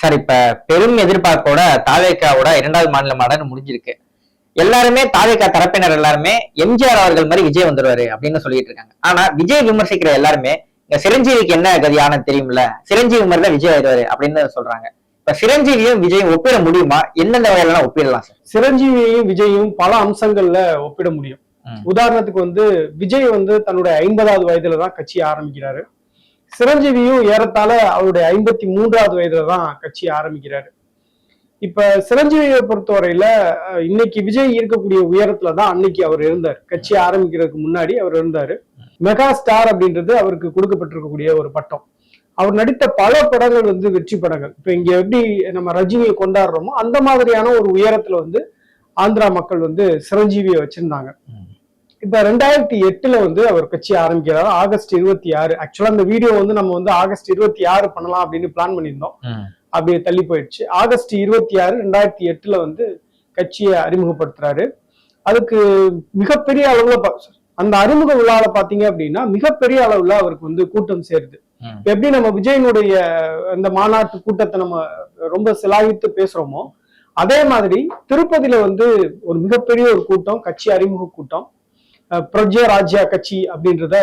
Sir இப்ப பெரும் எதிர்பார்ப்போட தாவேக்காவோட இரண்டாவது மாநில மாநாடு முடிஞ்சிருக்கு. எல்லாருமே தாவேக்கா தரப்பினர் எல்லாருமே எம்ஜிஆர் அவர்கள் மாதிரி விஜய் வந்துருவாரு அப்படின்னு சொல்லிட்டு இருக்காங்க. ஆனா விஜய் விமர்சிக்கிற எல்லாருமே இங்க சிரஞ்சீவிக்கு என்ன கதியான தெரியும்ல? சிரஞ்சீவி மாதிரி தான் விஜய் ஆயிடுவாரு அப்படின்னு சொல்றாங்க. இப்ப சிரஞ்சீவியும் விஜயும் ஒப்பிட முடியுமா? எந்தெந்த வகையெல்லாம் ஒப்பிடலாம் சார்? சிரஞ்சீவியையும் விஜயும் பல அம்சங்கள்ல ஒப்பிட முடியும். உதாரணத்துக்கு வந்து விஜய் வந்து தன்னுடைய ஐம்பதாவது வயதுல தான் கட்சியை ஆரம்பிக்கிறாரு. சிரஞ்சீவியும் ஏறத்தாழ அவருடைய ஐம்பத்தி மூன்றாவது வயதுல தான் கட்சியை ஆரம்பிக்கிறாரு. இப்ப சிரஞ்சீவியை பொறுத்தவரையில இன்னைக்கு விஜய் இருக்கக்கூடிய உயரத்துல தான் அன்னைக்கு அவர் இருந்தார். கட்சி ஆரம்பிக்கிறதுக்கு முன்னாடி அவர் இருந்தாரு. மெகா ஸ்டார் அப்படின்றது அவருக்கு கொடுக்கப்பட்டிருக்கக்கூடிய ஒரு பட்டம். அவர் நடித்த பல படங்கள் வந்து வெற்றி படங்கள். இப்ப இங்க எப்படி நம்ம ரஜினியை கொண்டாடுறோமோ அந்த மாதிரியான ஒரு உயரத்துல வந்து ஆந்திரா மக்கள் வந்து சிரஞ்சீவியை வச்சிருந்தாங்க. இப்ப ரெண்டாயிரத்தி எட்டுல வந்து அவர் கட்சி ஆரம்பிக்கிறாரு. ஆகஸ்ட் இருபத்தி ஆறு. ஆக்சுவலா அந்த வீடியோ வந்து நம்ம வந்து ஆகஸ்ட் இருபத்தி ஆறு பண்ணலாம் அப்படின்னு பிளான் பண்ணியிருந்தோம். அப்படியே தள்ளி போயிடுச்சு. ஆகஸ்ட் இருபத்தி ஆறு ரெண்டாயிரத்தி எட்டுல வந்து கட்சியை அறிமுகப்படுத்துறாரு. அதுக்கு மிகப்பெரிய அளவுல அந்த அறிமுக விழால பாத்தீங்க அப்படின்னா மிகப்பெரிய அளவுல அவருக்கு வந்து கூட்டம் சேருது. எப்படி நம்ம விஜயனுடைய அந்த மாநாட்டு கூட்டத்தை நம்ம ரொம்ப சிலாகித்து பேசுறோமோ அதே மாதிரி திருப்பதியில வந்து ஒரு மிகப்பெரிய ஒரு கூட்டம் கட்சி அறிமுக கூட்டம். பிரஜா ராஜ்யா கட்சி அப்படின்றத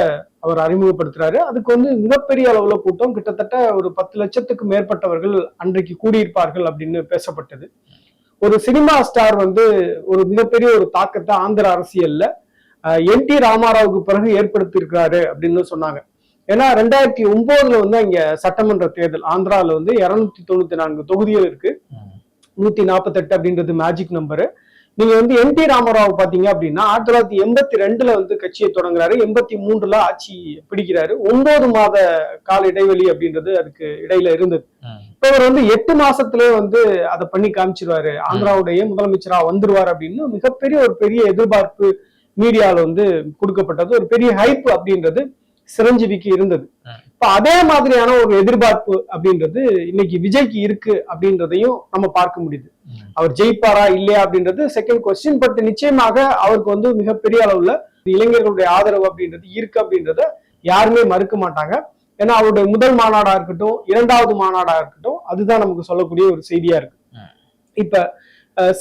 அவர் அறிமுகப்படுத்துறாரு. அதுக்கு வந்து மிகப்பெரிய அளவுல கூட்டம். கிட்டத்தட்ட ஒரு பத்து லட்சத்துக்கு மேற்பட்டவர்கள் அன்றைக்கு கூடியிருப்பார்கள் அப்படின்னு பேசப்பட்டது. ஒரு சினிமா ஸ்டார் வந்து ஒரு மிகப்பெரிய ஒரு தாக்கத்தை ஆந்திர அரசியல்ல என் டி ராமாராவுக்கு பிறகு ஏற்படுத்தியிருக்கிறாரு அப்படின்னு சொன்னாங்க. ஏன்னா ரெண்டாயிரத்தி ஒன்பதுல வந்து இங்க சட்டமன்ற தேர்தல் ஆந்திரால வந்து இருநூத்தி தொண்ணூத்தி நான்கு தொகுதிகள் இருக்கு. நூத்தி நாற்பத்தெட்டு அப்படின்றது மேஜிக் நம்பரு நீங்க வந்து என் டி ராமராவ் பாத்தீங்க அப்படின்னா ஆயிரத்தி தொள்ளாயிரத்தி எண்பத்தி ரெண்டுல வந்து கட்சியை தொடங்குறாரு எண்பத்தி மூன்றுல ஆட்சி பிடிக்கிறாரு. ஒன்பது மாத கால இடைவெளி அப்படின்றது அதுக்கு இடையில இருந்தது. இப்ப அவர் வந்து எட்டு மாசத்திலே வந்து அதை பண்ணி காமிச்சிருவாரு. ஆந்திராவுடைய முதலமைச்சரா வந்துருவாரு அப்படின்னு மிகப்பெரிய ஒரு பெரிய எதிர்பார்ப்பு மீடியால வந்து கொடுக்கப்பட்டது. ஒரு பெரிய ஹைப் அப்படின்றது. சிரஞ்சீவிக்கு இருந்தது. இப்ப அதே மாதிரியான ஒரு எதிர்பார்ப்பு அப்படின்றது இன்னைக்கு விஜய்க்கு இருக்கு அப்படின்றதையும் நம்ம பார்க்க முடியுது. அவர் ஜெயிப்பாரா இல்லையா அப்படின்றது செகண்ட் கொஸ்டின் பட் நிச்சயமாக அவருக்கு வந்து மிகப்பெரிய அளவுல இளைஞர்களுடைய ஆதரவு அப்படின்றது இருக்கு அப்படின்றத யாருமே மறுக்க மாட்டாங்க. ஏன்னா அவருடைய முதல் மாநாடா இருக்கட்டும் இரண்டாவது மாநாடா இருக்கட்டும் அதுதான் நமக்கு சொல்லக்கூடிய ஒரு செய்தியா இருக்கு. இப்ப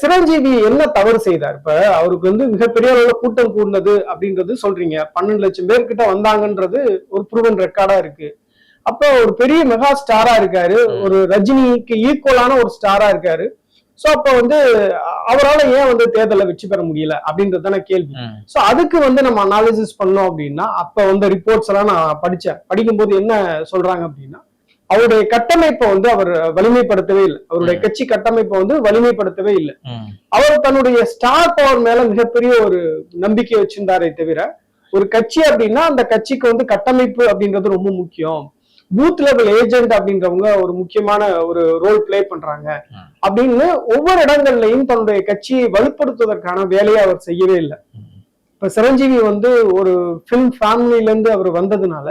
சிரஞ்சீவி என்ன தவறு செய்தார்? இப்ப அவருக்கு வந்து மிகப்பெரிய அளவுல கூட்டம் கூடினது அப்படின்றது சொல்றீங்க. பன்னெண்டு லட்சம் பேர்கிட்ட வந்தாங்கன்றது ஒரு ப்ரூவன் ரெக்கார்டா இருக்கு. அப்ப ஒரு பெரிய மெகா ஸ்டாரா இருக்காரு. ஒரு ரஜினிக்கு ஈக்குவலான ஒரு ஸ்டாரா இருக்காரு. சோ அப்ப வந்து அவரால ஏன் வந்து தேர்தலை வெற்றி பெற முடியல அப்படின்றது தானே கேள்வி. சோ அதுக்கு வந்து நம்ம அனாலிசிஸ் பண்ணோம் அப்படின்னா அப்ப வந்த ரிப்போர்ட்ஸ் எல்லாம் நான் படிச்சேன். படிக்கும்போது என்ன சொல்றாங்க அப்படின்னா அவருடைய கட்டமைப்பை வந்து அவர் வலிமைப்படுத்தவே இல்லை. அவருடைய கட்சி கட்டமைப்பை வந்து வலிமைப்படுத்தவே இல்லை. அவர் தன்னுடைய ஸ்டார் பவர் மேல மிகப்பெரிய ஒரு நம்பிக்கை வச்சிருந்தாரே தவிர ஒரு கட்சி அப்படின்னா அந்த கட்சிக்கு வந்து கட்டமைப்பு அப்படின்றது ரொம்ப முக்கியம். பூத் லெவல் ஏஜென்ட் அப்படின்றவங்க ஒரு முக்கியமான ஒரு ரோல் ப்ளே பண்றாங்க. அப்படின்னு ஒவ்வொரு இடங்கள்லயும் தன்னுடைய கட்சியை வலுப்படுத்துவதற்கான வேலையை அவர் செய்யவே இல்லை. இப்ப சிரஞ்சீவி வந்து ஒரு ஃபிலிம் ஃபேமிலில இருந்து அவர் வந்ததுனால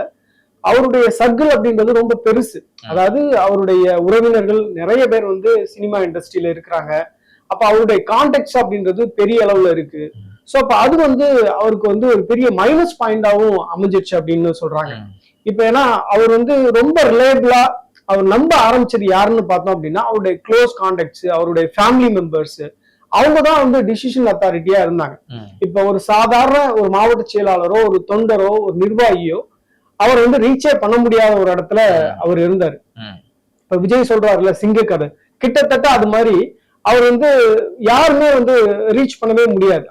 அவருடைய சர்க்கிள் அப்படின்றது ரொம்ப பெருசு. அதாவது அவருடைய உறவினர்கள் நிறைய பேர் வந்து சினிமா இண்டஸ்ட்ரியில இருக்கிறாங்க. அப்ப அவருடைய கான்டெக்ட் அப்படின்றது பெரிய அளவுல இருக்கு. சோ அப்ப அது வந்து அவருக்கு வந்து ஒரு பெரிய மைனஸ் பாயிண்டாவும் அமைஞ்சிருச்சு அப்படின்னு சொல்றாங்க. இப்ப ஏன்னா அவர் வந்து ரொம்ப ரிலேபிளா அவர் நம்ப ஆரம்பிச்சது யாருன்னு பார்த்தோம் அப்படின்னா அவருடைய க்ளோஸ் கான்டாக்ட்ஸ் அவருடைய ஃபேமிலி மெம்பர்ஸ் அவங்க தான் வந்து டிசிஷன் அத்தாரிட்டியா இருந்தாங்க. இப்ப ஒரு சாதாரண ஒரு மாவட்ட செயலாளரோ ஒரு தொண்டரோ ஒரு நிர்வாகியோ அவர் வந்து ரீச்சே பண்ண முடியாத ஒரு இடத்துல அவர் இருந்தாரு. இப்ப விஜய் சொல்றாருல சிங்கக்கதை கிட்டத்தட்ட அது மாதிரி அவர் வந்து யாருமே வந்து ரீச் பண்ணவே முடியாது.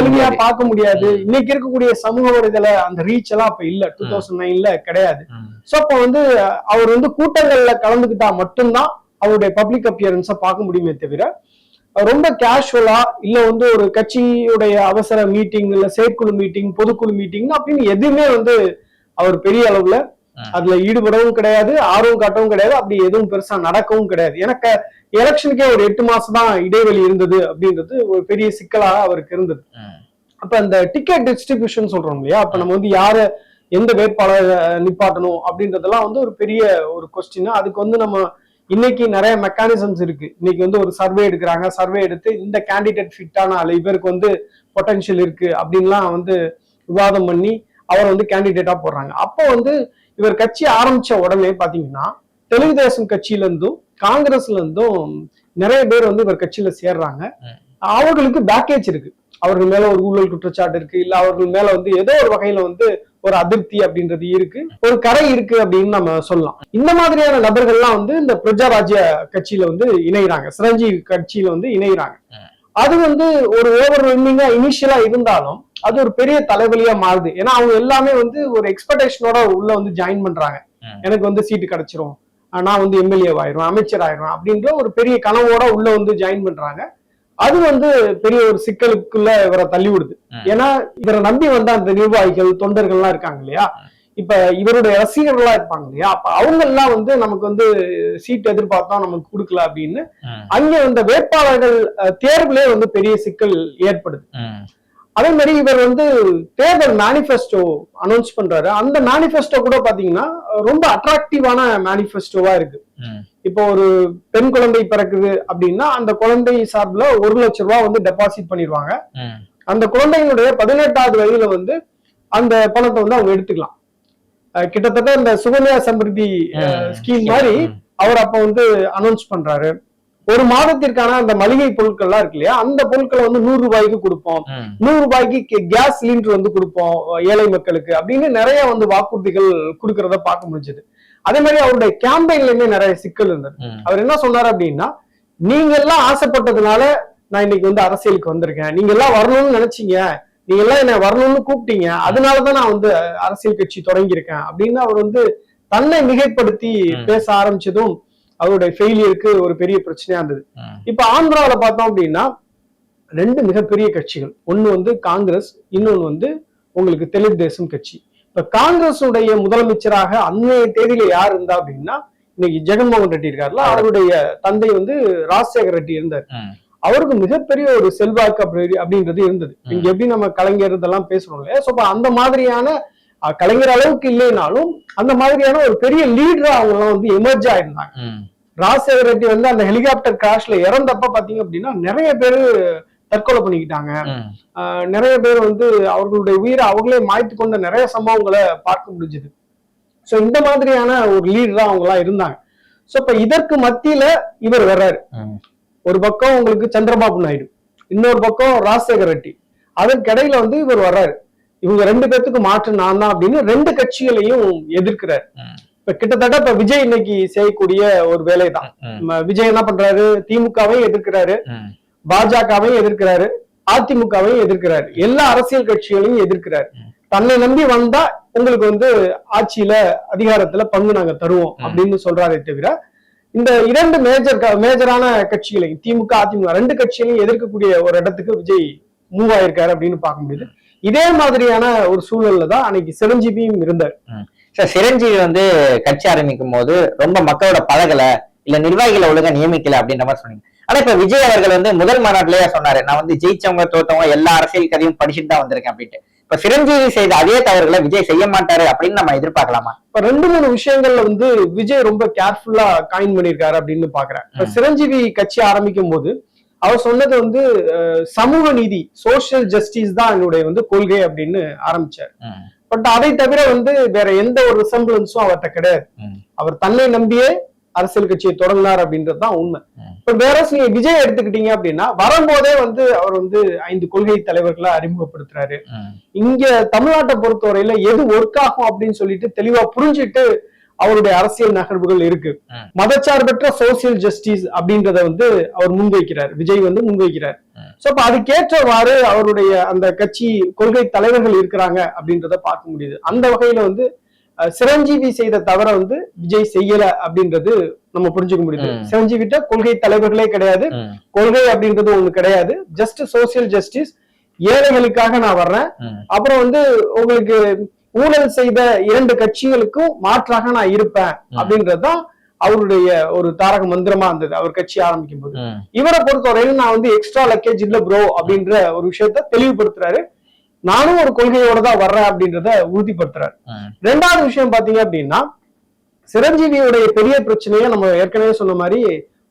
எளிமையா பார்க்க முடியாது. இன்னைக்கு இருக்கக்கூடிய சமூக வலைதள அந்த ரீச் எல்லாம் அப்ப இல்ல. டூ தௌசண்ட் நைன்ல கிடையாது. சோ அப்ப வந்து அவர் வந்து கூட்டங்கள்ல கலந்துக்கிட்டா மட்டும்தான் அவருடைய பப்ளிக் அப்பியரன்ஸ பார்க்க முடியுமே தவிர ரொம்ப கேஷுவலா இல்ல வந்து ஒரு கட்சியுடைய அவசர மீட்டிங் இல்ல செயற்குழு மீட்டிங் பொதுக்குழு மீட்டிங் அப்படின்னு எதுவுமே வந்து அவர் பெரிய அளவுல. அதுல ஈடுபடவும் கிடையாது ஆர்வம் காட்டவும் கிடையாது அப்படி எதுவும் பெருசா நடக்கவும் கிடையாது எனக்கு எலெக்ஷனுக்கே ஒரு எட்டு மாசம் தான் இடைவெளி இருந்தது அப்படின்றது ஒரு பெரிய சிக்கலாக அவருக்கு இருந்தது. அப்ப அந்த டிக்கெட் டிஸ்ட்ரிபியூஷன் சொல்றோம் இல்லையா அப்ப நம்ம வந்து யார எந்த வேட்பாளர் நிப்பாட்டணும் அப்படின்றதெல்லாம் வந்து ஒரு பெரிய ஒரு கொஸ்டின் அதுக்கு வந்து நம்ம இன்னைக்கு நிறைய மெக்கானிசம்ஸ் இருக்கு. இன்னைக்கு வந்து ஒரு சர்வே எடுக்கிறாங்க. சர்வே எடுத்து இந்த கேண்டிடேட் ஃபிட்டான அல்ல இவருக்கு வந்து பொட்டன்ஷியல் இருக்கு அப்படின்லாம் வந்து விவாதம் பண்ணி அவரை வந்து கேண்டிடேட்டா போடுறாங்க. அப்போ வந்து இவர் கட்சி ஆரம்பிச்ச உடனே பாத்தீங்கன்னா தெலுங்கு தேசம் கட்சியில இருந்தும் காங்கிரஸ்ல இருந்தும் நிறைய பேர் வந்து இவர் கட்சியில சேர்றாங்க. அவர்களுக்கு பேக்கேஜ் இருக்கு. அவர்கள் மேல ஒரு ஊழல் குற்றச்சாட்டு இருக்கு. இல்ல அவர்கள் மேல வந்து ஏதோ ஒரு வகையில வந்து ஒரு அதிருப்தி அப்படின்றது இருக்கு. ஒரு கரை இருக்கு அப்படின்னு நம்ம சொல்லலாம். இந்த மாதிரியான நபர்கள்லாம் வந்து இந்த பிரஜாராஜ்ய கட்சியில வந்து இணைகிறாங்க சிரஞ்சீவி கட்சியில வந்து இணைகிறாங்க. அது வந்து ஒரு ஓவர் இனிஷியலா இருந்தாலும் அது ஒரு பெரிய தலைவலியா மாறுது. ஏன்னா அவங்க எல்லாமே வந்து ஒரு எக்ஸ்பெக்டேஷனோட உள்ள வந்து ஜாயின் பண்றாங்க. எனக்கு வந்து சீட்டு கிடைச்சிரும். நான் வந்து எம்எல்ஏ ஆயிரும் அமைச்சர் ஆயிரும் அப்படின்ற ஒரு பெரிய கனவோட உள்ள வந்து ஜாயின் பண்றாங்க. அது வந்து பெரிய ஒரு சிக்கலுக்குள்ள இவரை தள்ளி விடுது. ஏன்னா இவரை நம்பி வந்த அந்த நிர்வாகிகள் தொண்டர்கள்லாம் இருக்காங்க இல்லையா? இப்ப இவருடைய ரசிகர்களா இருப்பாங்க இல்லையா? அப்ப அவங்க எல்லாம் வந்து நமக்கு வந்து சீட் எதிர்பார்த்தோம் நமக்கு கொடுக்கல அப்படின்னு அங்க இந்த வேட்பாளர்கள் அஹ், தேர்வுலயே வந்து பெரிய சிக்கல் ஏற்படுது. அதே மாதிரி இவர் வந்து தேர்தல் மேனிஃபெஸ்டோ அனௌன்ஸ் பண்றாரு. அந்த மேனிஃபெஸ்டோ கூட பாத்தீங்கன்னா ரொம்ப அட்ராக்டிவான மேனிஃபெஸ்டோவா இருக்கு. இப்போ ஒரு பெண் குழந்தை பிறக்குது அப்படின்னா அந்த குழந்தை சார்பில் ஒரு லட்சம் ரூபாய் வந்து டெபாசிட் பண்ணிடுவாங்க. அந்த குழந்தையினுடைய பதினெட்டாவது வயதுல வந்து அந்த பணத்தை வந்து அவங்க எடுத்துக்கலாம். கிட்டத்தட்ட இந்த சுகன்யா சமிருதி. ஸ்கீம் மாதிரி அவர் அப்ப வந்து அனௌன்ஸ் பண்றாரு. ஒரு மாதத்திற்கான அந்த மளிகை பொருட்கள்லாம் இருக்கு இல்லையா? அந்த பொருட்களை வந்து நூறு ரூபாய்க்கு கொடுப்போம். நூறு ரூபாய்க்கு கேஸ் சிலிண்டர் வந்து கொடுப்போம் ஏழை மக்களுக்கு அப்படின்னு நிறைய வந்து வாக்குறுதிகள் கொடுக்கறத பார்க்க முடிஞ்சது. அதே மாதிரி அவருடைய கேம்பெயின்லயுமே நிறைய சிக்கல் இருந்தது. அவர் என்ன சொன்னார் அப்படின்னா நீங்க எல்லாம் ஆசைப்பட்டதுனால நான் இன்னைக்கு வந்து அரசியலுக்கு வந்திருக்கேன். நீங்க எல்லாம் வரணும்னு நினைச்சீங்க. நீங்க எல்லாம் என்ன வரணும்னு கூப்பிட்டீங்க. அதனாலதான் நான் வந்து அரசியல் கட்சி தொடங்கியிருக்கேன். அப்படின்னு அவர் வந்து தன்னை மிகைப்படுத்தி. பேச ஆரம்பிச்சதும் அவருடைய ஃபெயிலியருக்கு ஒரு பெரிய பிரச்சனையா இருந்தது. இப்ப ஆந்திராவில பார்த்தோம் அப்படின்னா ரெண்டு மிகப்பெரிய கட்சிகள். ஒண்ணு வந்து காங்கிரஸ் இன்னொன்னு வந்து உங்களுக்கு தெலுங்கு தேசம் கட்சி. இப்ப காங்கிரஸ் உடைய முதலமைச்சராக அன்றைய தேதியில யார் இருந்தா அப்படின்னா இன்னைக்கு ஜெகன்மோகன் ரெட்டி இருக்காருல்ல அவருடைய தந்தை வந்து ராஜசேகர் ரெட்டி இருந்தார். அவருக்கு மிகப்பெரிய ஒரு செல்வாக்கு அப்படி அப்படின்றது இருந்தது. இங்க எப்படி நம்ம கலைஞர் இதெல்லாம் பேசுறோம் இல்லையா? சோ அந்த மாதிரியான கலைஞர் அளவுக்கு இல்லைனாலும் அந்த மாதிரியான ஒரு பெரிய லீடரா அவங்க எல்லாம் வந்து எமர்ஜ் ஆயிருந்தாங்க. ராஜசேகர் ரெட்டி வந்து அந்த ஹெலிகாப்டர் கிராஷ்ல இறந்தப்ப பாத்தீங்க அப்படின்னா நிறைய பேர் தற்கொலை பண்ணிக்கிட்டாங்க. நிறைய பேர் வந்து அவர்களுடைய உயிரை அவங்களே மாய்த்து கொண்ட நிறைய சம்பவங்களை பார்க்க முடிஞ்சது. சோ இந்த மாதிரியான ஒரு லீடரா அவங்க எல்லாம் இருந்தாங்க. சோ இப்ப இதற்கு மத்தியில இவர் வர்றாரு. ஒரு பக்கம் உங்களுக்கு சந்திரபாபு நாயுடு இன்னொரு பக்கம் ராஜசேகர் ரெட்டி. அதற்கு இடையில வந்து இவர் வர்றாரு. இவங்க ரெண்டு பேர்த்துக்கு மாற்று நான் தான் அப்படின்னு ரெண்டு கட்சிகளையும் எதிர்க்கிறார். இப்ப கிட்டத்தட்ட இப்ப விஜய் இன்னைக்கு செய்யக்கூடிய ஒரு வேலை தான் விஜய் என்ன பண்றாரு? திமுகவையும் எதிர்க்கிறாரு. பாஜகவையும் எதிர்க்கிறாரு. அதிமுகவையும் எதிர்க்கிறாரு. எல்லா அரசியல் கட்சிகளையும் எதிர்க்கிறாரு. தன்னை நம்பி வந்தா உங்களுக்கு வந்து ஆட்சியில அதிகாரத்துல பங்கு நாங்க தருவோம். அப்படின்னு சொல்றாரே தவிர இந்த இரண்டு மேஜர் மேஜரான கட்சிகளையும் திமுக அதிமுக ரெண்டு கட்சிகளையும் எதிர்க்கக்கூடிய ஒரு இடத்துக்கு விஜய் மூவ் ஆயிருக்காரு அப்படின்னு பார்க்க முடியுது. இதே மாதிரியான ஒரு சூழல்ல தான் அன்னைக்கு சிரஞ்சீவியும் இருந்தார். சார் சிரஞ்சீவி வந்து கட்சி ஆரம்பிக்கும் போது ரொம்ப மக்களோட பழகல இல்ல நிர்வாகிகளை ஒழுங்கா நியமிக்கல அப்படின்ற மாதிரி சொன்னீங்க. ஆனா இப்ப விஜய் அவர்கள் வந்து முதல் மாநாட்டிலேயே சொன்னாரு நான் வந்து ஜெயிச்சவங்க தோத்தவங்க எல்லா அரசியல் கதையும் படிச்சுட்டு தான் வந்திருக்கேன் அப்படின்ட்டு. இப்ப சிரஞ்சீவி செய்த அதே தவறுகளை விஜய் செய்ய மாட்டாரு அப்படின்னு நம்ம எதிர்பார்க்கலாமா? இப்ப ரெண்டு மூணு விஷயங்கள்ல வந்து விஜய் ரொம்ப கேர்ஃபுல்லா காயின் பண்ணியிருக்காரு அப்படின்னு பாக்குறேன். சிரஞ்சீவி கட்சி ஆரம்பிக்கும் போது அவர் சொன்னது வந்து சமூக நீதி சோஷியல் ஜஸ்டிஸ் தான் என்னுடைய வந்து கொள்கை அப்படின்னு ஆரம்பிச்சார். பட் அதை தவிர வந்து வேற எந்த ஒரு ரிசம்பிளன்ஸும் அவர்கிட்ட கிடையாது. அவர் தன்னை நம்பியே அரசியல் கட்சியை தொடங்கினார் அப்படின்றது தான் உண்மை. இப்ப வேற நீங்க விஜய் எடுத்துக்கிட்டீங்க அப்படின்னா வரும்போதே வந்து அவர் வந்து ஐந்து கொள்கை தலைவர்களை அறிமுகப்படுத்துறாரு. இங்க தமிழ்நாட்டை பொறுத்தவரையில எது ஒர்க் ஆகும் அப்படின்னு சொல்லிட்டு தெளிவா புரிஞ்சுட்டு அவருடைய அரசியல் நகர்வுகள் இருக்கு. மதச்சார்பற்ற சோசியல் ஜஸ்டிஸ் அப்படின்றத வந்து அவர் முன்வைக்கிறார். விஜய் வந்து முன்வைக்கிறார். சோ அப்ப அதுக்கேற்றவாறு அவருடைய அந்த கட்சி கொள்கை தலைவர்கள் இருக்கிறாங்க அப்படின்றத பார்க்க முடியுது. அந்த வகையில வந்து சிரஞ்சீவி செய்த தவற வந்து விஜய் செய்யல அப்படின்றது நம்ம புரிஞ்சுக்க முடியுது. சிரஞ்சீவிட்ட கொள்கை தலைவர்களே கிடையாது. கொள்கை அப்படின்றது ஒண்ணு கிடையாது. ஜஸ்ட் சோசியல் ஜஸ்டிஸ் ஏழைகளுக்காக நான் வர்றேன். அப்புறம் வந்து உங்களுக்கு ஊழல் செய்த இரண்டு கட்சிகளுக்கும் மாற்றாக நான் இருப்பேன். அப்படின்றதுதான் அவருடைய ஒரு தாரக மந்திரமா இருந்தது. அவர் கட்சி ஆரம்பிக்கும் போது இவரை பொறுத்தவரையில் நான் வந்து எக்ஸ்ட்ரா லக்கேஜ் இல்ல ப்ரோ அப்படின்ற ஒரு விஷயத்த தெளிவுபடுத்துறாரு. நானும் ஒரு கொள்கையோட தான் வர்றேன் அப்படின்றத உறுதிப்படுத்துறாரு. ரெண்டாவது விஷயம் பாத்தீங்க அப்படின்னா சிரஞ்சீவியுடைய பெரிய பிரச்சனையை நம்ம ஏற்கனவே சொன்ன மாதிரி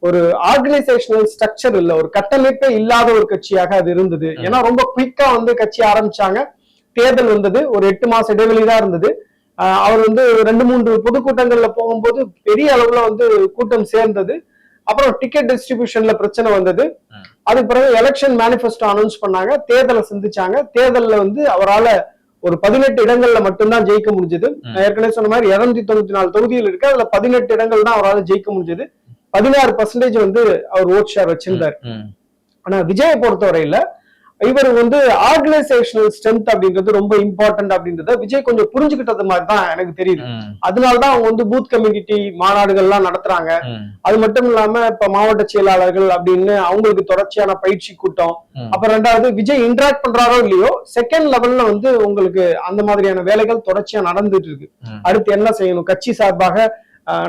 ஒரு ஆர்கனைசேஷனல் ஸ்ட்ரக்சர் இல்ல ஒரு கட்டமைப்பே இல்லாத ஒரு கட்சியாக அது இருந்தது. ஏன்னா ரொம்ப குயிக்கா வந்து கட்சி ஆரம்பிச்சாங்க. தேர்தல் வந்தது. ஒரு எட்டு மாச இடைவெளி தான் இருந்தது அவர் வந்து ரெண்டு மூன்று பொதுக்கூட்டங்கள்ல போகும்போது பெரிய அளவுல வந்து கூட்டம் சேர்ந்தது. அப்புறம் டிக்கெட் டிஸ்ட்ரிபியூஷன்ல பிரச்சனை வந்தது. அதுக்கு பிறகு எலெக்ஷன் மேனிஃபெஸ்டோ அனௌன்ஸ் பண்ணாங்க. தேர்தலை சந்திச்சாங்க. தேர்தல்ல வந்து அவரால ஒரு பதினெட்டு இடங்கள்ல மட்டும்தான் ஜெயிக்க முடிஞ்சது. ஏற்கனவே சொன்ன மாதிரி இருநூத்தி தொண்ணூத்தி நாலு தொகுதிகள் இருக்கு. அதுல பதினெட்டு இடங்கள் தான் அவரால் ஜெயிக்க முடிஞ்சது. பதினாறு பர்சன்டேஜ் வந்து அவர் ஓட் ஷேர் வச்சிருந்தார். ஆனா விஜயை பொறுத்தவரையில இவர் வந்து ஆர்கனைசேஷனல் ஸ்ட்ரென்த் அப்படின்றது ரொம்ப இம்பார்ட்டன்ட் அப்படின்றத விஜய் கொஞ்சம் புரிஞ்சுக்கிட்டது மாதிரி தான் எனக்கு தெரியுது. அதனாலதான் அவங்க வந்து பூத் கம்யூனிட்டி மாநாடுகள்லாம் நடத்துறாங்க. அது மட்டும் இல்லாம இப்ப மாவட்ட செயலாளர்கள் அப்படின்னு அவங்களுக்கு தொடர்ச்சியான பயிற்சி கூட்டம். ம். அப்ப ரெண்டாவது விஜய் இன்டராக்ட் பண்றாரோ இல்லையோ செகண்ட் லெவல்ல வந்து உங்களுக்கு அந்த மாதிரியான வேலைகள் தொடர்ச்சியா நடந்துட்டு இருக்கு. அடுத்து என்ன செய்யணும்? கட்சி சார்பாக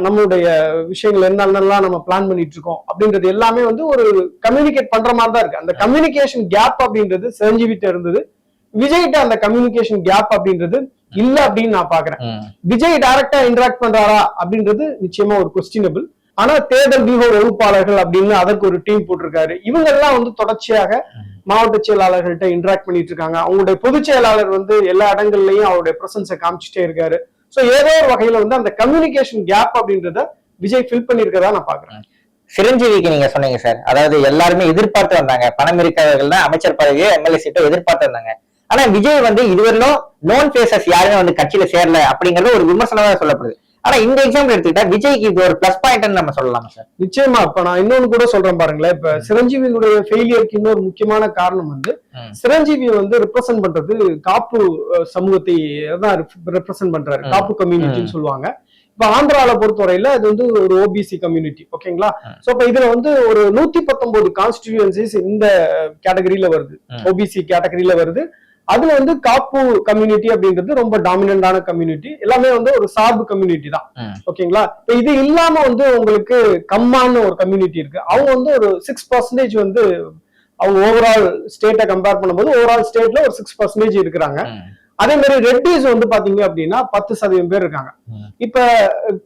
நம்மளுடைய விஷயங்கள் என்னென்னலாம் நம்ம பிளான் பண்ணிட்டு இருக்கோம் அப்படின்றது எல்லாமே வந்து ஒரு கம்யூனிகேட் பண்ற மாதிரி தான் இருக்கு. அந்த கம்யூனிகேஷன் கேப் அப்படின்றது சிரஞ்சீவிட்ட இருந்தது. விஜய்கிட்ட அந்த கம்யூனிகேஷன் கேப் அப்படின்றது இல்ல அப்படின்னு நான் பாக்குறேன். விஜய் டைரக்டா இன்டராக்ட் பண்றாரா அப்படின்றது நிச்சயமா ஒரு கொஸ்டினபிள் ஆனா தேர்தல் வியூக வகுப்பாளர்கள் அப்படின்னு அதற்கு ஒரு டீம் போட்டிருக்காரு. இவங்க எல்லாம் வந்து தொடர்ச்சியாக மாவட்ட செயலாளர்கள்ட்ட இன்டராக்ட் பண்ணிட்டு இருக்காங்க அவங்களுடைய பொதுச் செயலாளர் வந்து எல்லா இடங்கள்லயும் அவருடைய பிரசன்ஸை காமிச்சிட்டே இருக்காரு. ஸோ ஏதோ ஒரு வகையில வந்து அந்த கம்யூனிகேஷன் கேப் அப்படின்றத விஜய் ஃபில் பண்ணிருக்கதா நான் பாக்குறேன் சிரஞ்சீவிக்கு நீங்க சொன்னீங்க சார். அதாவது எல்லாருமே எதிர்பார்த்து வந்தாங்க. பணம் இருக்கிறவர்கள் தான் அமைச்சர் பதவியோ எம்எல்ஏ சீட்டோ எதிர்பார்த்து வந்தாங்க. ஆனா விஜய் வந்து இதுவரையிலும் நோன் பேசஸ் யாருமே வந்து கட்சியில சேரல அப்படிங்கறது ஒரு விமர்சனமா சொல்லப்படுது. ஆனா இந்த எக்ஸாம்பிள் எடுத்துக்கிட்டா விஜய்க்கு இது ஒரு பிளஸ் பாயிண்ட் நம்ம சொல்லலாமா சார் நிச்சயமா. இப்ப நான் இன்னொன்னு கூட சொல்றேன் பாருங்களேன். இப்ப சிரஞ்சீவியினுடைய ஃபெயிலியருக்கு இன்னொரு முக்கியமான காரணம் வந்து. சிரஞ்சீவி வந்து ரெப்ரசென்ட் பண்றது காப்பு சமூகத்தை தான் ரெப்ரசென்ட் பண்றாரு. காப்பு கம்யூனிட்டின்னு சொல்லுவாங்க. இப்ப ஆந்திரால பொறுத்தவரையில அது வந்து ஒரு ஓபிசி கம்யூனிட்டி ஓகேங்களா. சோ இப்ப இதுல வந்து ஒரு நூத்தி பத்தொன்பது கான்ஸ்டிடியூன்சிஸ் இந்த கேட்டகரியில வருது. ஓபிசி கேட்டகரியில வருது. அதுல வந்து காப்பு கம்யூனிட்டி அப்படின்றது ரொம்ப டாமினண்டான கம்யூனிட்டி எல்லாமே வந்து ஒரு சார்பு கம்யூனிட்டி தான். ஓகேங்களா? இப்ப இது இல்லாம வந்து உங்களுக்கு கம்மான்னு ஒரு கம்யூனிட்டி இருக்கு. அவங்க வந்து ஒரு சிக்ஸ் பர்சன்டேஜ் வந்து அவங்க ஓவரால் ஸ்டேட்டை கம்பேர் பண்ணும்போது ஓவரால் ஸ்டேட்ல ஒரு சிக்ஸ் பர்சன்டேஜ் இருக்கிறாங்க. அதே மாதிரி ரெட்டிஸ் வந்து பாத்தீங்க அப்படின்னா பத்து சதவீதம் பேர் இருக்காங்க. இப்ப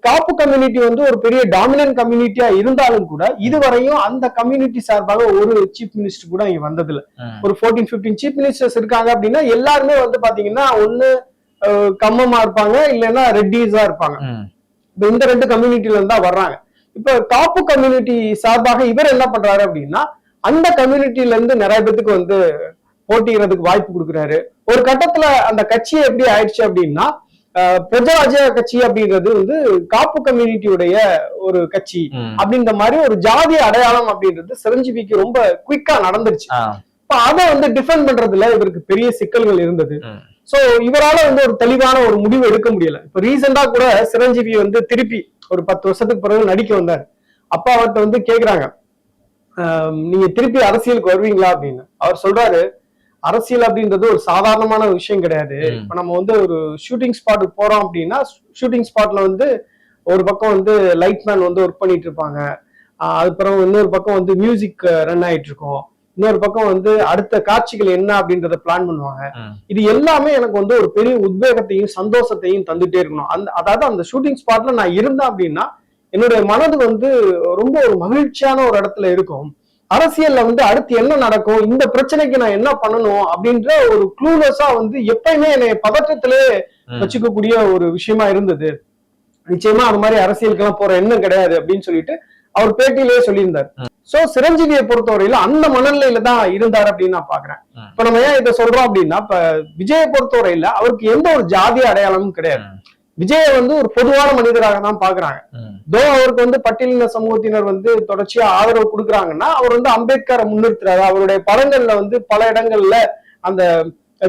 காப்பு கம்யூனிட்டி வந்து ஒரு பெரிய டாமினன்ட் கம்யூனிட்டியா இருந்தாலும் கூட இதுவரையும் அந்த கம்யூனிட்டி சார்பாக ஒரு சீஃப் மினிஸ்டர் கூட இங்க வந்ததில்ல. ஒரு ஃபோர்டீன் பிப்டீன் சீஃப் மினிஸ்டர்ஸ் இருக்காங்க அப்படின்னா எல்லாருமே வந்து பாத்தீங்கன்னா ஒண்ணு கம்மமா இருப்பாங்க இல்லைன்னா ரெட்டிஸா இருப்பாங்க. இந்த ரெண்டு கம்யூனிட்டில இருந்தா வர்றாங்க. இப்ப காப்பு கம்யூனிட்டி சார்பாக இவர் என்ன பண்றாரு அப்படின்னா அந்த கம்யூனிட்டில இருந்து நிறைய பேத்துக்கு வந்து போட்டியிடறதுக்கு வாய்ப்பு கொடுக்குறாரு. ஒரு கட்டத்துல அந்த கட்சி எப்படி ஆயிடுச்சு அப்படின்னா அஹ், பிரஜாராஜ்ய கட்சி அப்படின்றது வந்து காப்பு கம்யூனிட்டியுடைய ஒரு கட்சி. அப்படின்ற மாதிரி ஒரு ஜாதி அடையாளம் அப்படின்றது சிரஞ்சீவிக்கு ரொம்ப குயிக்கா நடந்துருச்சு. இப்ப அதை வந்து டிஃபெண்ட் பண்றதுல இவருக்கு பெரிய சிக்கல்கள் இருந்தது. சோ இவரால வந்து ஒரு தெளிவான ஒரு முடிவு எடுக்க முடியல. இப்ப ரீசெண்டா கூட சிரஞ்சீவி வந்து திருப்பி ஒரு பத்து வருஷத்துக்கு பிறகு நடிக்க வந்தார். அப்ப அவர்கிட்ட வந்து கேக்குறாங்க "ஆம், நீங்க திருப்பி அரசியலுக்கு வருவீங்களா? அப்படின்னு. அவர் சொல்றாரு அரசியல் அப்படின்றது ஒரு சாதாரணமான விஷயம் கிடையாது. இப்ப நம்ம வந்து ஒரு ஷூட்டிங் ஸ்பாட்டுக்கு போறோம் அப்படின்னா ஷூட்டிங் ஸ்பாட்ல வந்து ஒரு பக்கம் வந்து லைட் மேன் வந்து ஒர்க் பண்ணிட்டு இருப்பாங்க. அதுக்கப்புறம் இன்னொரு பக்கம் வந்து மியூசிக் ரன் ஆயிட்டு இருக்கும். இன்னொரு பக்கம் வந்து அடுத்த காட்சிகள் என்ன அப்படின்றத பிளான் பண்ணுவாங்க. இது எல்லாமே எனக்கு வந்து ஒரு பெரிய உத்வேகத்தையும் சந்தோஷத்தையும் தந்துட்டே இருக்கணும். அந்த அதாவது அந்த ஷூட்டிங் ஸ்பாட்ல நான் இருந்தேன் அப்படின்னா என்னுடைய மனது வந்து ரொம்ப ஒரு மகிழ்ச்சியான ஒரு இடத்துல இருக்கும். அரசியல்ல வந்து அடுத்து என்ன நடக்கும்? இந்த பிரச்சனைக்கு நான் என்ன பண்ணணும்? அப்படின்ற ஒரு க்ளூலெஸ்ஸா வந்து எப்பயுமே என்னை பதற்றத்திலே. வச்சுக்கக்கூடிய ஒரு விஷயமா இருந்தது. நிச்சயமா அது மாதிரி அரசியலுக்கெல்லாம் போற எண்ணம் கிடையாது அப்படின்னு சொல்லிட்டு அவர் பேட்டியிலேயே சொல்லியிருந்தார். சோ சிரஞ்சீவியை பொறுத்தவரையில அந்த மனநிலையில தான் இருந்தார் அப்படின்னு நான் பாக்குறேன். இப்ப நம்ம ஏன் இதை சொல்றோம் அப்படின்னா இப்ப விஜயை பொறுத்தவரையில அவருக்கு எந்த ஒரு ஜாதி அடையாளமும் கிடையாது. விஜய வந்து ஒரு பொதுவான மனிதராக தான் பாக்குறாங்க தோ அவருக்கு வந்து பட்டியலின சமூகத்தினர் வந்து தொடர்ச்சியா ஆதரவு கொடுக்குறாங்கன்னா அவர் வந்து அம்பேத்கரை முன்னிறுத்துறாரு. அவருடைய படங்கள்ல வந்து பல இடங்கள்ல அந்த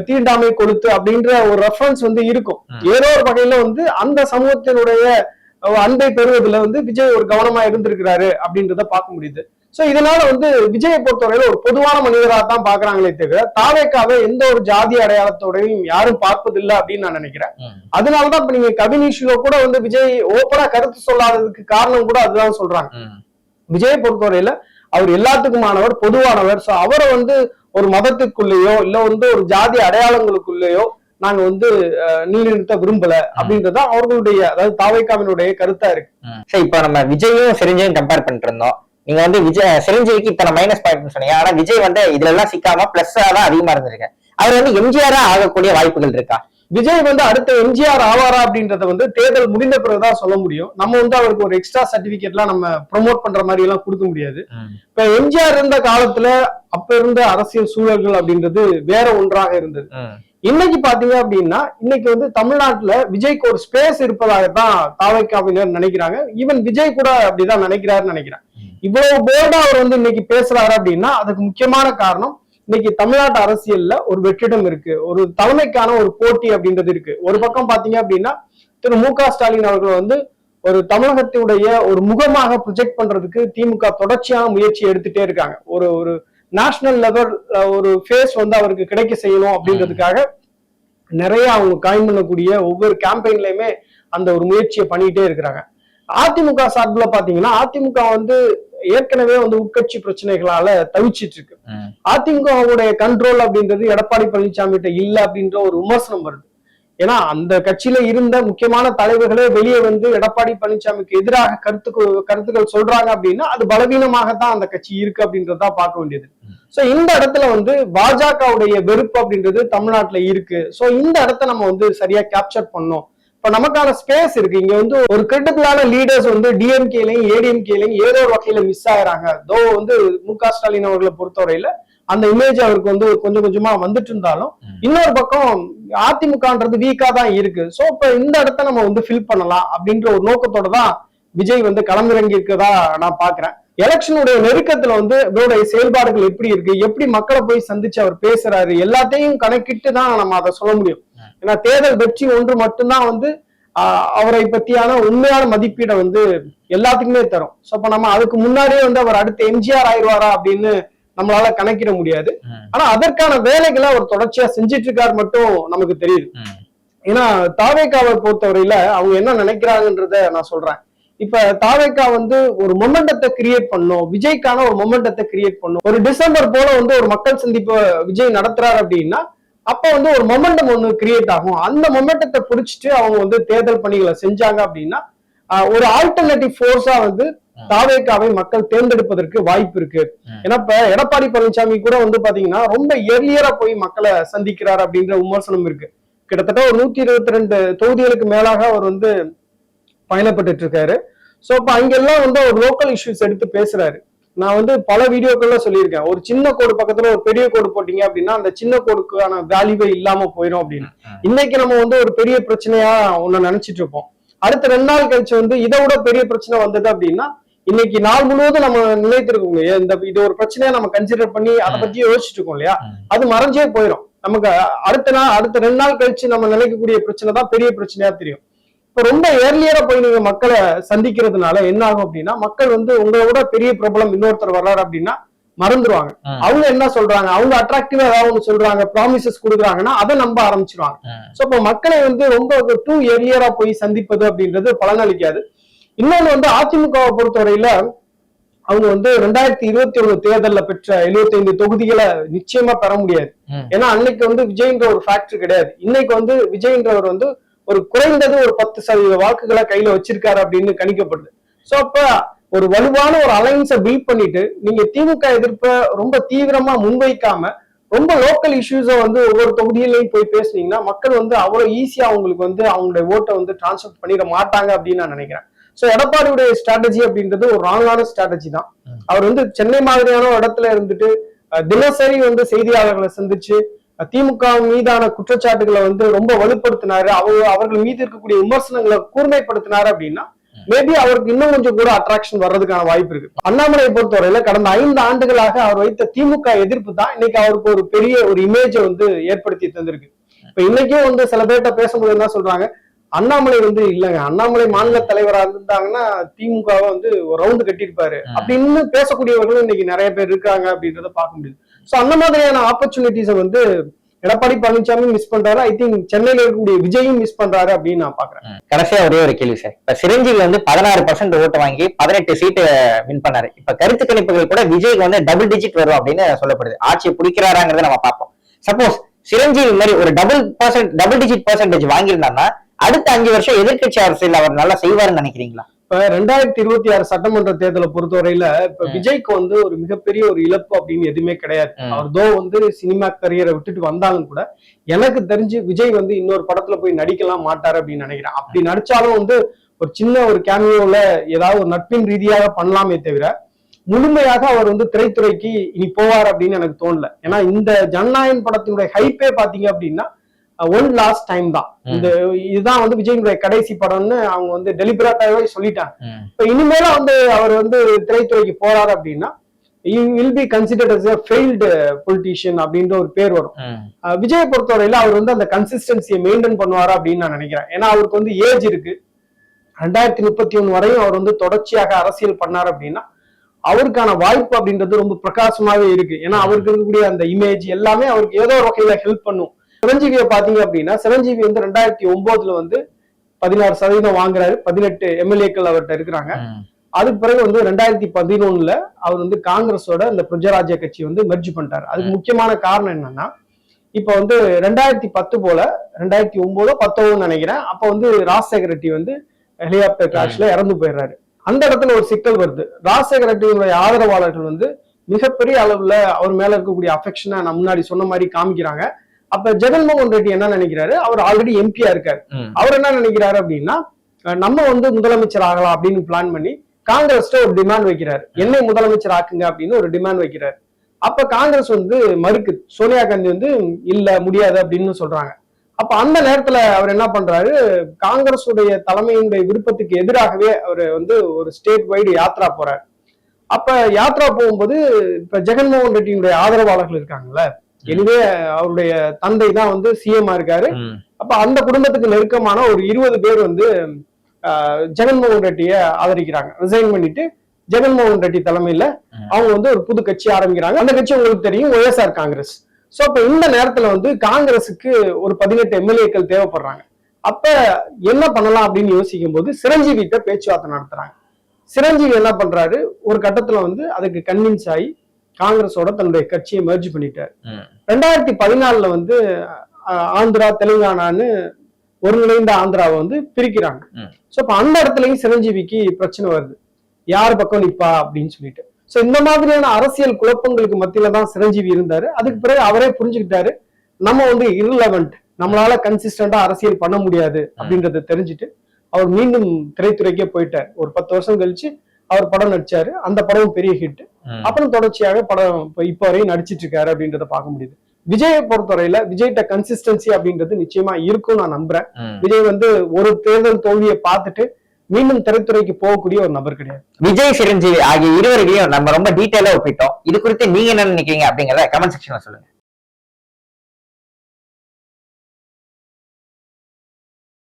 தீண்டாமை கொளுத்து அப்படின்ற ஒரு ரெஃபரன்ஸ் வந்து இருக்கும். ஏதோ ஒரு வகையில வந்து அந்த சமூகத்தினுடைய அன்பை பெறுவதுல வந்து விஜய் ஒரு கவனமா இருந்திருக்கிறாரு அப்படின்றத பார்க்க முடியுது. சோ இதனால வந்து விஜயை பொறுத்தவரையில ஒரு பொதுவான மனிதராக தான் பாக்குறாங்களே தவிர தாவேக்காவை எந்த ஒரு ஜாதி அடையாளத்தோடையும் யாரும் பார்ப்பதில்லை அப்படின்னு நான் நினைக்கிறேன். அதனாலதான் இப்ப நீங்க கவின் இஷ்யூல கூட வந்து விஜய் ஓப்பனா கருத்து சொல்லாததுக்கு காரணம் கூட அதுதான் சொல்றாங்க. விஜயை பொறுத்தவரையில அவர் எல்லாத்துக்குமானவர் பொதுவானவர். சோ அவரை வந்து ஒரு மதத்துக்குள்ளேயோ இல்ல வந்து ஒரு ஜாதி அடையாளங்களுக்குள்ளேயோ நாங்க வந்து நிலைநிறுத்த விரும்பல அப்படின்றது அவர்களுடைய அதாவது தாவைக்காவினுடைய கருத்தா இருக்கு. சரி இப்போ நம்ம விஜயும் சிரஞ்சீவியும் கம்பேர் பண்ணிட்டு இருந்தோம். நீங்க வந்து விஜய் சிரஞ்சீவிக்கு இத்தனை மைனஸ் பாயிண்ட் சொன்னீங்க. ஆனா விஜய் வந்து இதுல எல்லாம் சிக்காம பிளஸ் தான் அதிகமா இருந்திருக்கு அவர் வந்து எம்ஜிஆரா ஆகக்கூடிய வாய்ப்புகள் இருக்கா? விஜய் வந்து அடுத்த எம்ஜிஆர் ஆவாரா அப்படின்றத வந்து தேர்தல் முடிந்த பிறகுதான் சொல்ல முடியும். நம்ம வந்து அவருக்கு ஒரு எக்ஸ்ட்ரா சர்டிபிகேட்லாம் நம்ம ப்ரோமோட் பண்ற மாதிரி எல்லாம் கொடுக்க முடியாது. இப்ப எம்ஜிஆர் இருந்த காலத்துல அப்ப இருந்த அரசியல் சூழல்கள் அப்படின்றது வேற ஒன்றாக இருந்தது. இன்னைக்கு பாத்தீங்க அப்படின்னா இன்னைக்கு வந்து தமிழ்நாட்டுல விஜய்க்கு ஒரு ஸ்பேஸ் இருப்பதாகத்தான் தாவைக்காவினர் நினைக்கிறாங்க. ஈவன் விஜய் கூட அப்படிதான் நினைக்கிறாருன்னு நினைக்கிறேன். இவ்வளவு போர்டா அவர் வந்து இன்னைக்கு பேசுறாரு அப்படின்னா அதுக்கு முக்கியமான காரணம் இன்னைக்கு தமிழ்நாட்டு அரசியல்ல ஒரு வெற்றிடம் இருக்கு. ஒரு தலைமைக்கான ஒரு போட்டி அப்படின்றது இருக்கு. ஒரு பக்கம் பாத்தீங்க அப்படின்னா திரு மு க ஸ்டாலின் அவர்கள் வந்து ஒரு தமிழகத்தினுடைய ஒரு முகமாக ப்ரொஜெக்ட் பண்றதுக்கு திமுக தொடர்ச்சியான முயற்சி எடுத்துட்டே இருக்காங்க. ஒரு ஒரு நேஷனல் லெவல் ஒரு ஃபேஸ் வந்து அவருக்கு கிடைக்க செய்யணும் அப்படின்றதுக்காக நிறைய அவங்க காயின் பண்ணக்கூடிய ஒவ்வொரு கேம்பெயின்லயுமே அந்த ஒரு முயற்சியை பண்ணிட்டே இருக்கிறாங்க. அதிமுக சார்பில் பாத்தீங்கன்னா அதிமுக வந்து ஏற்கனவே வந்து உட்கட்சி பிரச்சனைகளால தவிச்சிட்டு இருக்கு. அதிமுகவுடைய கண்ட்ரோல் அப்படின்றது எடப்பாடி பழனிசாமி கிட்ட இல்ல அப்படின்ற ஒரு விமர்சனம் வருது. ஏன்னா அந்த கட்சியில இருந்த முக்கியமான தலைவர்களே வெளியே வந்து எடப்பாடி பழனிசாமிக்கு எதிராக கருத்துக்கு கருத்துக்கள் சொல்றாங்க அப்படின்னா அது பலவீனமாகத்தான் அந்த கட்சி இருக்கு அப்படின்றதா பார்க்க வேண்டியது. சோ இந்த இடத்துல வந்து பாஜகவுடைய வெறுப்பு அப்படின்றது தமிழ்நாட்டுல இருக்கு. சோ இந்த இடத்த நம்ம வந்து சரியா கேப்சர் பண்ணோம். இப்ப நமக்கான ஸ்பேஸ் இருக்கு. இங்க வந்து ஒரு கிரிட்டிக்கலான லீடர்ஸ் வந்து டிஎம்கேலையும் ஏடிஎம்கேலையும் ஏதோ ஒரு வகையில மிஸ் ஆகுறாங்க தோ வந்து மு க ஸ்டாலின் அவர்களை பொறுத்தவரையில அந்த இமேஜ் அவருக்கு வந்து கொஞ்சம் கொஞ்சமா வந்துட்டு இருந்தாலும் இன்னொரு பக்கம் அதிமுகன்றது வீக்கா தான் இருக்கு. சோ இப்ப இந்த இடத்த நம்ம வந்து ஃபில் பண்ணலாம் அப்படின்ற ஒரு நோக்கத்தோட தான் விஜய் வந்து களமிறங்கி இருக்கதா நான் பாக்குறேன். எலெக்ஷனுடைய நெருக்கத்துல வந்து இவருடைய செயல்பாடுகள் எப்படி இருக்கு? எப்படி மக்களை போய் சந்திச்சு அவர் பேசுறாரு? எல்லாத்தையும் கணக்கிட்டு தான் நம்ம அதை சொல்ல முடியும். ஏன்னா தேர்தல் வெற்றி ஒன்று மட்டும்தான் வந்து அவரை பத்தியான உண்மையான மதிப்பீடை வந்து எல்லாத்துக்குமே தரும். சோ அப்ப நம்ம அதுக்கு முன்னாடியே வந்து அவர் அடுத்து எம்ஜிஆர் ஆயிடுவாரா அப்படின்னு நம்மளால கணக்கிட முடியாது. ஆனா அதற்கான வேலைகளை அவர் தொடர்ச்சியா செஞ்சிட்டு இருக்காரு மட்டும் நமக்கு தெரியுது. ஏன்னா தாவேக்காவை பொறுத்தவரையில அவங்க என்ன நினைக்கிறாங்கன்றத நான் சொல்றேன். இப்ப தாவேக்கா வந்து ஒரு மொமெண்டத்தை கிரியேட் பண்ணும் விஜய்க்கான ஒரு மொமெண்டத்தை கிரியேட் பண்ணும். ஒரு டிசம்பர் போல வந்து ஒரு மக்கள் சந்திப்பு விஜய் நடத்துறாரு அப்படின்னா அப்ப வந்து ஒரு மொமெண்டம் ஒண்ணு கிரியேட் ஆகும். அந்த மொமெண்டத்தை பிடிச்சிட்டு அவங்க வந்து தேர்தல் பணிகளை செஞ்சாங்க அப்படின்னா ஒரு ஆல்டர்னேட்டிவ் ஃபோர்ஸா வந்து தாவேக்காவை மக்கள் தேர்ந்தெடுப்பதற்கு வாய்ப்பு இருக்கு. ஏன்னா இப்ப எடப்பாடி பழனிசாமி கூட வந்து பாத்தீங்கன்னா ரொம்ப எர்லியரா போய் மக்களை சந்திக்கிறார் அப்படின்ற விமர்சனம் இருக்கு. கிட்டத்தட்ட ஒரு நூத்தி இருபத்தி ரெண்டு தொகுதிகளுக்கு மேலாக அவர் வந்து பயணப்பட்டுட்டு இருக்காரு. சோ அப்ப அங்கெல்லாம் வந்து ஒரு லோக்கல் இஷ்யூஸ் எடுத்து பேசுறாரு. நான் வந்து பல வீடியோக்கள்ல சொல்லியிருக்கேன். ஒரு சின்ன கோடு பக்கத்துல ஒரு பெரிய கோடு போட்டீங்க அப்படின்னா அந்த சின்ன கோடுக்கான வேல்யூவே இல்லாம போயிடும் அப்படின்னு. இன்னைக்கு நம்ம வந்து ஒரு பெரிய பிரச்சனையா ஒண்ணு நினைச்சிட்டு இருப்போம். அடுத்த ரெண்டு நாள் கழிச்சு வந்து இதை விட பெரிய பிரச்சனை வந்தது அப்படின்னா இன்னைக்கு நாள் முழுவதும் நம்ம நினைத்திருக்கோம் இல்லையா இந்த இது ஒரு பிரச்சனையா நம்ம கன்சிடர் பண்ணி அதை பத்தி யோசிச்சுட்டு இருக்கோம் இல்லையா? அது மறைஞ்சே போயிடும் நமக்கு அடுத்த நாள் அடுத்த ரெண்டு நாள் கழிச்சு நம்ம நினைக்கக்கூடிய பிரச்சனை தான் பெரிய பிரச்சனையா தெரியும். இப்ப ரொம்ப ஏர்லியரா போய் நீங்க மக்களை சந்திக்கிறதுனால என்ன ஆகும் அப்படின்னா மக்கள் வந்து உங்களை விட பெரிய பிரபலம் இன்னொருத்தர் வர்றாரு அப்படின்னா மறந்துருவாங்க. அவங்க என்ன சொல்றாங்க? அவங்க அட்ராக்டிவா ஏதாவது ஒண்ணு சொல்றாங்க ப்ராமிசஸ் கொடுக்குறாங்கன்னா அதை நம்ப ஆரம்பிச்சிருவாங்க. சோ இப்ப மக்களை வந்து ரொம்ப டூ ஏர்லியரா போய் சந்திப்பது அப்படின்றது பலனளிக்காது. இன்னொன்னு வந்து அதிமுகவை பொறுத்தவரையில அவங்க வந்து ரெண்டாயிரத்தி இருபத்தி ஒண்ணு தேர்தல்ல பெற்ற 75 தொகுதிகளை நிச்சயமா பெற முடியாது. ஏன்னா அன்னைக்கு வந்து விஜய்ன்ற ஒரு ஃபேக்டர் கிடையாது. இன்னைக்கு வந்து விஜய்ன்றவர் வந்து ஒரு குறைந்தது ஒரு பத்து சதவீத வாக்குகளை கையில வச்சிருக்காரு அப்படின்னு கணிக்கப்படுது. சோ அப்ப ஒரு வலுவான ஒரு அலைன்ஸை பில்ட் பண்ணிட்டு நீங்க திமுக எதிர்ப்ப ரொம்ப தீவிரமா முன்வைக்காம ரொம்ப லோக்கல் இஷ்யூஸை வந்து ஒவ்வொரு தொகுதியிலையும் போய் பேசுனீங்கன்னா மக்கள் வந்து அவ்வளவு ஈஸியா அவங்களுக்கு வந்து அவங்களுடைய ஓட்டை வந்து டிரான்ஸ்ஃபர் பண்ணிட மாட்டாங்க அப்படின்னு நான் நினைக்கிறேன். சோ எடப்பாடியுடைய ஸ்ட்ராட்டஜி அப்படின்றது ஒரு ராங்கான ஸ்ட்ராட்டஜி தான். அவர் வந்து சென்னை மாதிரியான இடத்துல இருந்துட்டு தினசரி வந்து செய்தியாளர்களை சந்திச்சு திமுக மீதான குற்றச்சாட்டுகளை வந்து ரொம்ப வலுப்படுத்தினாரு. அவங்க அவர்கள் மீது இருக்கக்கூடிய விமர்சனங்களை கூர்மைப்படுத்தினாரு அப்படின்னா மேபி அவருக்கு இன்னும் கொஞ்சம் கூட அட்ராக்ஷன் வர்றதுக்கான வாய்ப்பு இருக்கு. அண்ணாமலையை பொறுத்தவரையில கடந்த ஐந்து ஆண்டுகளாக அவர் வைத்த திமுக எதிர்ப்பு தான் இன்னைக்கு அவருக்கு ஒரு பெரிய ஒரு இமேஜை வந்து ஏற்படுத்தி தந்திருக்கு. இப்ப இன்னைக்கும் வந்து சில பேர்கிட்ட பேசும்போது என்ன சொல்றாங்க? அண்ணாமலை வந்து இல்லைங்க. அண்ணாமலை மாநில தலைவரா இருந்தாங்கன்னா திமுக வந்து ஒரு ரவுண்டு கட்டியிருப்பாரு. அப்படின்னு பேசக்கூடியவர்களும் இன்னைக்கு நிறைய பேர் இருக்காங்க அப்படின்றத பார்க்க முடியுது. சோ அந்த மாதிரியான ஆப்பர்ச்சுனிட்டிஸை வந்து எடப்பாடி பழனிசாமி மிஸ் பண்றாரு. ஐ திங்க் சென்னையில இருக்கக்கூடிய விஜயும் மிஸ் பண்றாரு அப்படின்னு நான் பாக்குறேன். கடைசியா ஒரே ஒரு கேள்வி சார். இப்ப சிரஞ்சீவி வந்து பதினாறு பர்சன்ட் ஓட்டு வாங்கி பதினெட்டு சீட்டு வின் பண்ணாரு. இப்ப கருத்து கணிப்புகள் கூட விஜய்க்கு வந்து டபுள் டிஜிட் வரும் அப்படின்னு சொல்லப்படுது. ஆட்சியை பிடிக்கிறாராங்கிறத நம்ம பார்ப்போம். சப்போஸ் சிரஞ்சீவி மாதிரி ஒரு double percent double digit percentage வாங்கியிருந்தாங்கன்னா அடுத்த அஞ்சு வருஷம் எதிர்க்கட்சி அரசியல் அவர் நல்லா செய்வாருன்னு நினைக்கிறீங்களா? இப்ப ரெண்டாயிரத்தி இருபத்தி ஆறு சட்டமன்ற தேர்தலை பொறுத்தவரையில இப்ப விஜய்க்கு வந்து ஒரு மிகப்பெரிய ஒரு இழப்பு அப்படின்னு எதுவுமே கிடையாது. அவர் தோ வந்து சினிமா கரியரை விட்டுட்டு வந்தாலும் கூட எனக்கு தெரிஞ்சு விஜய் வந்து இன்னொரு படத்துல போய் நடிக்கலாம் மாட்டாரு அப்படின்னு நினைக்கிறேன். அப்படி நடிச்சாலும் வந்து ஒரு சின்ன ஒரு கேமியோல ஏதாவது ஒரு நட்பின் ரீதியாக பண்ணலாமே தவிர முழுமையாக அவர் வந்து திரைத்துறைக்கு இனி போவார் அப்படின்னு எனக்கு தோணல. ஏன்னா இந்த ஜனநாயகன் படத்தினுடைய ஹைப்பே பாத்தீங்க அப்படின்னா ஒன் லாஸ்ட் டைம் தான். இந்த இதுதான் வந்து விஜயினுடைய கடைசி படம்னு அவங்க வந்து டெலிபரேட்டாவே சொல்லிட்டாங்க. இப்ப இனிமேல வந்து அவர் வந்து திரைத்துறைக்கு போறாரு அப்படின்னா will be considered as failed politician அப்படின்ற ஒரு பேர் வரும். விஜயை பொறுத்தவரையில அவர் வந்து அந்த கன்சிஸ்டன்சியை மெயின்டைன் பண்ணுவாரா அப்படின்னு நான் நினைக்கிறேன். ஏன்னா அவருக்கு வந்து ஏஜ் இருக்கு. ரெண்டாயிரத்தி முப்பத்தி ஒண்ணு வரையும் அவர் வந்து தொடர்ச்சியாக அரசியல் பண்ணார் அப்படின்னா அவருக்கான வாய்ப்பு அப்படின்றது ரொம்ப பிரகாசமாவே இருக்கு. ஏன்னா அவருக்கு இருக்கக்கூடிய அந்த இமேஜ் எல்லாமே அவருக்கு ஏதோ ஒரு வகையில ஹெல்ப் பண்ணும். சிரஞ்சீவியை பாத்தீங்க அப்படின்னா சிரஞ்சீவி வந்து ரெண்டாயிரத்தி ஒன்பதுல வந்து பதினாறு சதவீதம் வாங்குறாரு. பதினெட்டு எம்எல்ஏக்கள் அவர்கிட்ட இருக்கிறாங்க. அதுக்கு பிறகு வந்து ரெண்டாயிரத்தி பதினொன்னுல அவர் வந்து காங்கிரஸோட இந்த பிரஜராஜ்ய கட்சி வந்து மெர்ஜ் பண்ணிட்டாரு. அதுக்கு முக்கியமான காரணம் என்னன்னா இப்ப வந்து ரெண்டாயிரத்தி பத்து போல ரெண்டாயிரத்தி ஒன்பதோ பத்தோன்னு நினைக்கிறேன் அப்ப வந்து ராஜசேகர ரெட்டி வந்து ஹெலிகாப்டர் கிராஷ்ல இறந்து போயிடுறாரு. அந்த இடத்துல ஒரு சிக்கல் வருது. ராஜசேகர ரெட்டியினுடைய ஆதரவாளர்கள் வந்து மிகப்பெரிய அளவுல அவர் மேல இருக்கக்கூடிய அஃபெக்ஷனை நான் முன்னாடி சொன்ன மாதிரி காமிக்கிறாங்க. அப்ப ஜெகன்மோகன் ரெட்டி என்ன நினைக்கிறாரு? அவர் ஆல்ரெடி எம்பியா இருக்காரு. அவர் என்ன நினைக்கிறாரு அப்படின்னா நம்ம வந்து முதலமைச்சர் ஆகலாம் அப்படின்னு பிளான் பண்ணி காங்கிரஸ்ட ஒரு டிமாண்ட் வைக்கிறாரு. என்னை முதலமைச்சர் ஆக்குங்க அப்படின்னு ஒரு டிமாண்ட் வைக்கிறாரு. அப்ப காங்கிரஸ் வந்து மறுக்கு சோனியா காந்தி வந்து இல்ல முடியாது அப்படின்னு சொல்றாங்க. அப்ப அந்த நேரத்துல அவர் என்ன பண்றாரு? காங்கிரஸ் உடைய தலைமையினுடைய விருப்பத்துக்கு எதிராகவே அவர் வந்து ஒரு ஸ்டேட் வைடு யாத்ரா போறாரு. அப்ப யாத்ரா போகும்போது இப்ப ஜெகன்மோகன் ரெட்டியினுடைய ஆதரவாளர்கள் இருக்காங்கல்ல எனவே அவருடைய தந்தை தான் வந்து சிஎம் இருக்காரு. அப்ப அந்த குடும்பத்துக்கு நெருக்கமான ஒரு இருபது பேர் வந்து ஜெகன்மோகன் ரெட்டியை ஆதரிக்கிறாங்க. ரிசைன் பண்ணிட்டு ஜெகன்மோகன் ரெட்டி தலைமையில. அவங்க வந்து ஒரு புது கட்சி ஆரம்பிக்கிறாங்க. அந்த கட்சி உங்களுக்கு தெரியும் ஒய்எஸ்ஆர் காங்கிரஸ் சோ அப்ப இந்த நேரத்துல வந்து காங்கிரஸுக்கு ஒரு பதினெட்டு எம்எல்ஏக்கள் தேவைப்படுறாங்க. அப்ப என்ன பண்ணலாம் அப்படின்னு யோசிக்கும் போது சிரஞ்சீவிட்ட பேச்சுவார்த்தை நடத்துறாங்க. சிரஞ்சீவி என்ன பண்றாரு? ஒரு கட்டத்துல வந்து அதுக்கு கன்வின்ஸ் ஆகி காங்கிரஸோட தன்னுடைய கட்சியை மெர்ஜ் பண்ணிட்டாரு. ரெண்டாயிரத்தி பதினாலுல வந்து ஆந்திரா தெலுங்கானான்னு ஒருங்கிணைந்த ஆந்திராவை வந்து பிரிக்கிறாங்க. சோ அப்ப அந்த இடத்துலயும் சிரஞ்சீவிக்கு பிரச்சனை வருது. யார் பக்கம் நிப்பா அப்படின்னு சொல்லிட்டு. சோ இந்த மாதிரியான அரசியல் குழப்பங்களுக்கு மத்தியில தான் சிரஞ்சீவி இருந்தாரு. அதுக்கு பிறகு அவரே புரிஞ்சுக்கிட்டாரு நம்ம வந்து irrelevant நம்மளால கன்சிஸ்டண்டா அரசியல் பண்ண முடியாது அப்படின்றத தெரிஞ்சுட்டு அவர் மீண்டும் திரைத்துறைக்கே போயிட்டார். ஒரு பத்து வருஷம் கழிச்சு அவர் படம் நடிச்சாரு. அந்த படம் பெரிய ஹிட். அப்புறம் தொடர்ச்சியாக படம் இப்ப வரையும் நடிச்சிட்டு இருக்காரு அப்படின்றத பார்க்க முடியுது. விஜயை பொறுத்தவரையில விஜய்கிட்ட கன்சிஸ்டன்சி அப்படின்றது நிச்சயமா இருக்கும் நான் நம்புறேன். விஜய் வந்து ஒரு தேர்தல் தோல்வியை பார்த்துட்டு மீண்டும் திரைத்துறைக்கு போகக்கூடிய ஒரு நபர் கிடையாது. விஜய் சிரஞ்சீவி ஆகிய இருவரையும் நம்ம ரொம்ப டீட்டெயிலா ஒப்பிட்டோம். இது குறித்து நீங்க என்ன நினைக்கிறீங்க அப்படிங்கறத கமெண்ட் செக்ஷன்ல சொல்லுங்க.